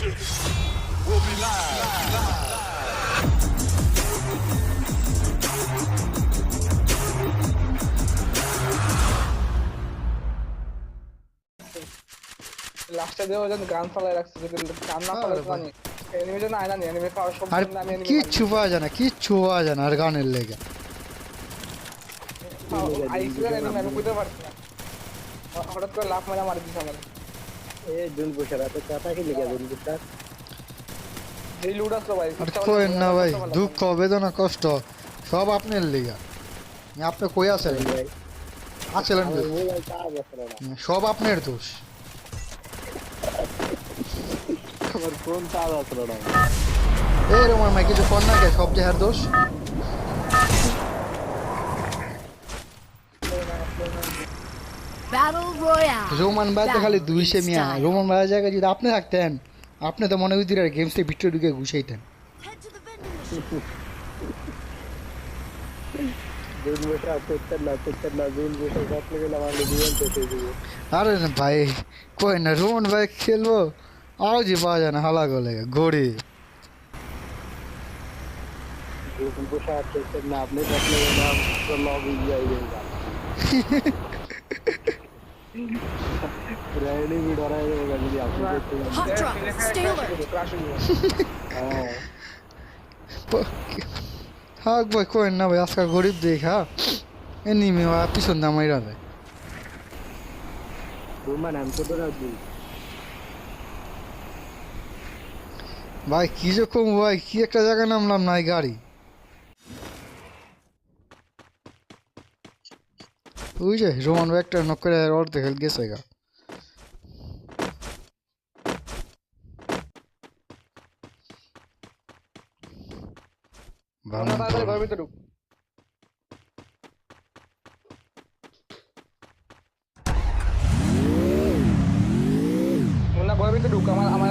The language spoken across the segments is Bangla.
Will be live. লাস্টে ওজন গান চালাই রাখছে যদি গান না চালাই জানি এনিমি যেন আয়না নেই এনিমি পাওয়ার সব আর জন্য আমি enemy কিচ্ছু পাওয়া যায় না কিচ্ছু পাওয়া যায় না আর গানের লেগে। আইসিলেন এনিমি আমি বুঝতে পারছি না। হঠাৎ করে লাফ মারা মারি দিছে আমার আসলো ভাই। না ভাই দুঃখ বেদনা কষ্ট সব আপনার লেগে। আপনি কই আছেন? ভাই আছিলেন সব আপনার দোষ। আমার ফোন চার্জ আছে না। এই কিছু কর না কে সব দেহার দোষ। রোমান ভাই তো খালি দুইশে মিয়া। রোমান ভাইয়ের জায়গায় যদি আপনি থাকতেন আপনি তো মনে হইতে গেমসে ভিতরে ঢুকে ঘুষাইতেন। আরে না ভাই কই না রোমান ভাই খেলব? আরও যে পাওয়া যায় না হালা গলে গড়ি আপনি কাটলে গেলে আমার লগ ইন যাই যাবে রাইনি भी डरा है वो गली आपने देखते हैं Hot drop. Stay alert. Crash হয়ে যাবে हां থাক ভাই কই না ভাই আজকাল গরিব দেখা এনিমি ওয়া পিছন দামাই রাবে রুমান हम तो डरा दी ভাই কি যে কম ভাই কি একটা জায়গায় নামলাম নাই গাড়ি ওই যে রোমান একটা নক করে অর্ধেক গেছে গা। ঢুক আমার আমার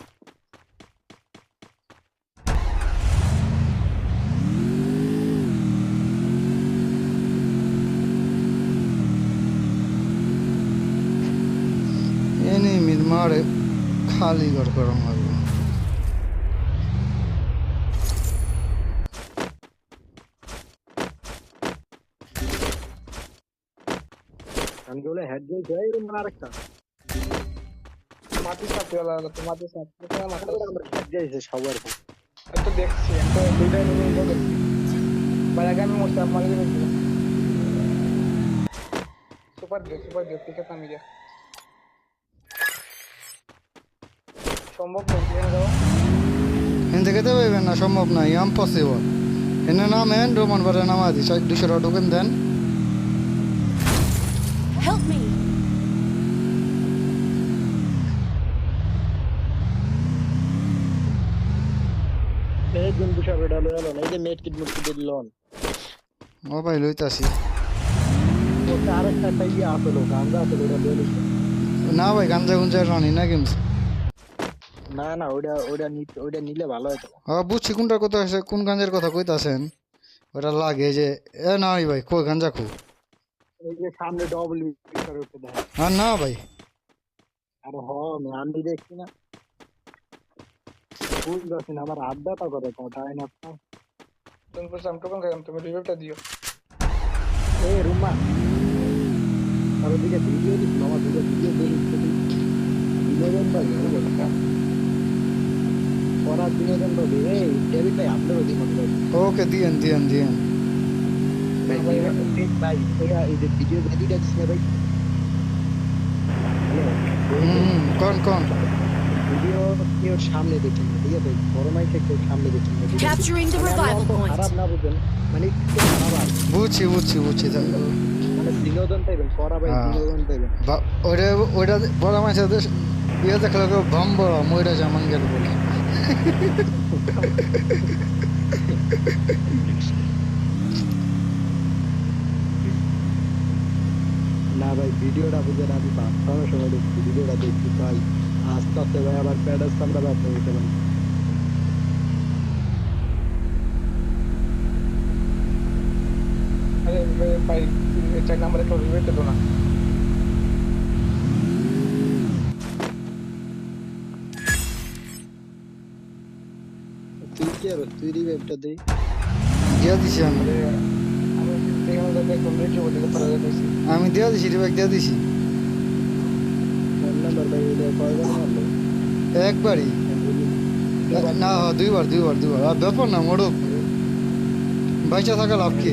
Aligor kurang lagi. Anjole head gay gay room bana rakha. Mati sap wala na to mati sap. Kita mati sap head gay se shower ko. তো দেখছি একটা দুইটা রুম বাজাকে আমি মোস্তাফ মালিক সুপার দে সুপার দে ঠিক আছে আমি যা সম্ভব না এখান থেকে তো পাইবেন না সম্ভব না ইম্পসিবল এনে নামেন রোমান বারে নামা দি দুশো টাকা টোকেন দেন। ও ভাই লইতাছি। না ভাই গাঞ্জা গুঞ্জা রানি না গেমস। না না ওটা ওটা নিতে ওটা নিলে ভালো হতো। হ্যাঁ বুঝছি কোনটার কথা আছে কোন গাঞ্জার কথা কইতাছেন? ওটা লাগে যে এ না ভাই কই গাঞ্জা কো? এই যে সামনে ডবল পিকচার উঠে দেয় আর না ভাই। আরে হ আমি দেখছি না। বুঝ যাচ্ছে না আমার আড্ডাটা করে কোটায় না? আপনার তুমি বলছো আমি টোকন খাইলাম তুমি রিভিউটা দিও। এই রুমা আর ওদিকে ভিডিও দিচ্ছিল আমার দুটো ভিডিও দেখি বিনোদন পাই বিনোদন এই ডেভিড ভাই ওকে দিয়েন দিয়েন দিয়েন। ভাই ওরা এই যে ভিডিও দেখি দেখছি না ভাই? হ্যালো? হুম কোন কোন? ভিডিও কেউ সামনে দেখছেন দিকে দেখ বড় মাইকে একটু সামনে দেখুন Capturing the revival point. খারাপ না বুঝেন মানে খারাপ বুঝছি বুঝছি বুঝছি মানে বিনোদন পাইবেন পড়া ভাই হ্যাঁ। বিনোদন পাইবেন। বা- ওইটা ওইটা বড় মাছের দেশ ইয়ে দেখলে কেউ ভম বড় ময়রা জামান গেল বলে। না ভাই, ভিডিওটা বুঝেন আমি বাচ্চার সময় দেখছি, ভিডিওটা দেখছি ভাই আস্তে আস্তে ভাই, আমরা ব্যবসা হইতে পারি আরে এ- ভাই চার নাম্বারে কেউ রিভেট না। আর তুই রিভেবটা দেই। দিয়া দিছি আমি। আমি বলে দিয়া দিছি রিবাক দিয়া দিছি। একবারই। না দুইবার দুইবার দুইবার। আর ব্যাপার না মোড়ক বাইচা থাকা লাভ কি?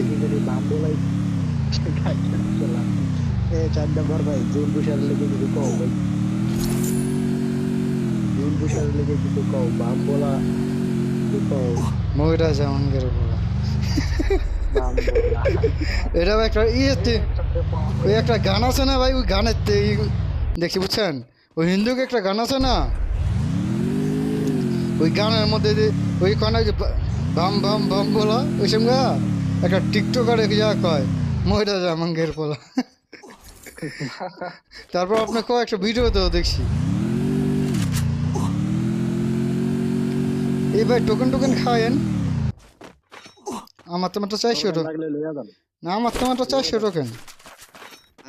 চার নাম্বার ভাই জুন বুসার লেগে কিছু কও ভাই। জুন বুসার লেগে কিছু কও বাম্বোলা কিছু জামান গেল বলে বাম্বোলা এটাও একটা ইয়েতে ওই একটা গান আছে না ভাই ওই গানের তে- দেখছি বুঝছেন ওই হিন্দুকে একটা গান আছে না ওই গানের মধ্যে ওই কনা যে ভাম ভাম ভাম বলা ওই সঙ্গে একটা টিকটকার যা কয় মহিলা জামাঙ্গের পোলা তারপর আপনার কয়েকটা ভিডিও তো দেখছি এই ভাই টোকেন টোকেন খাওয়েন আমার তো মাত্র চারশো টোকেন লাগলে লইয়া যান না আমার তো মাত্র চারশো টোকেন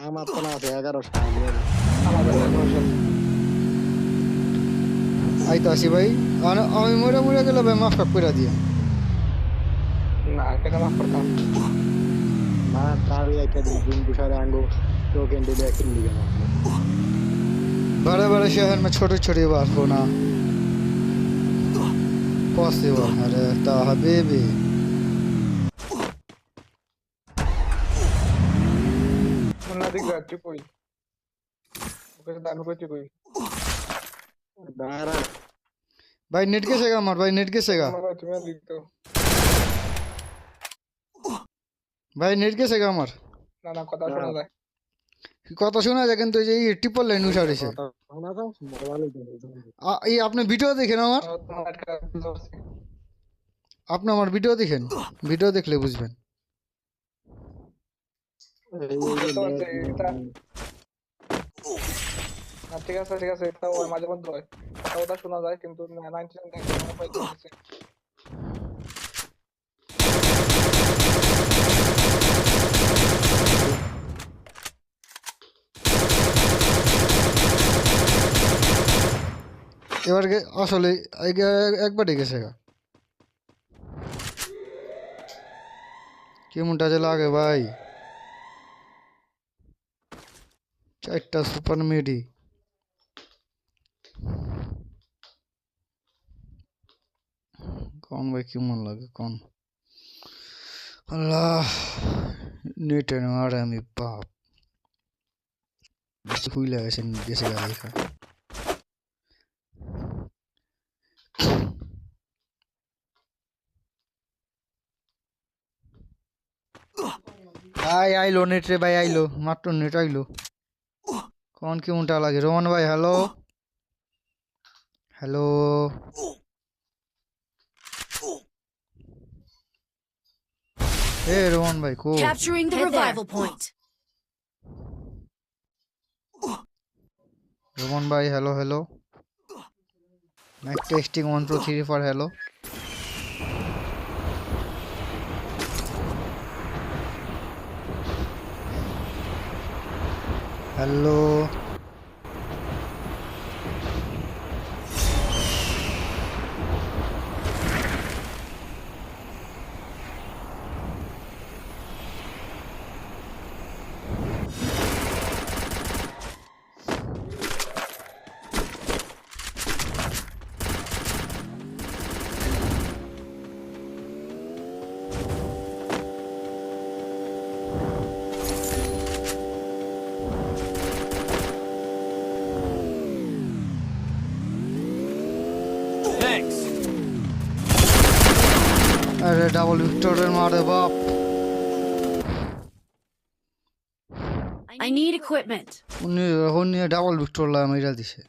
আমার তো না আছে এগারোশো টাকা লইয়া যান আমাদের এগারোশো আইতো আসি ভাই আর আমি মরে মরে গেলে ভাই মাফ টাফ করে দিয়ে না কেন মাফ করতাম না তার একটা দিন জুন বুসারে আঙ্গো টোকেন দিলে একদিন লিগে না बड़े बड़े शहर में छोटी छोटी बात होना पॉसिबल अरे ता हबीबी মুন্না দিক যাচ্ছি কই ওকে তো দান করছি কই দাঁড়া भाई नेट कैसेगा हमार भाई नेट कैसेगा আমার তুমি দিক তো भाई नेट कैसेगा हमार না না কথা শোনা যায় কথা শোনা যায় কিন্তু এই যে এই ট্রিপল লাইন উঠাড়িছে শোনা যাও ভালোই তো এই আপনি ভিডিও দেখেন আমার? আপনি আমার ভিডিও দেখেন? ভিডিও দেখলে বুঝবেন। ঠিক আছে ঠিক আছে, এটা মাঝে মধ্যে হয়। ওটা শোনা যায়, কিন্তু এবার আসলে একবারই গেছে কেমনটা যে লাগে ভাই? চারটা সুপার মেডি। কোন ভাই কেমন লাগে, কোন? আল্লাহ নেটে আর আমি বাপ হুইলা গেছে গেছে ভাই আইলো নেট রে ভাই আইলো। মাত্র নেট আইলো। কোন কি উল্টা লাগে? রোহন ভাই হ্যালো হ্যালো এ রোহন ভাই কো Capturing the revival point. Rohan ভাই hello hello testing one two three four hello hello. Hello double ভিক্টরের মারে বাপ I need equipment. উনি নিয়ে ডাবল ভিক্টর লাই মাইরা দিছে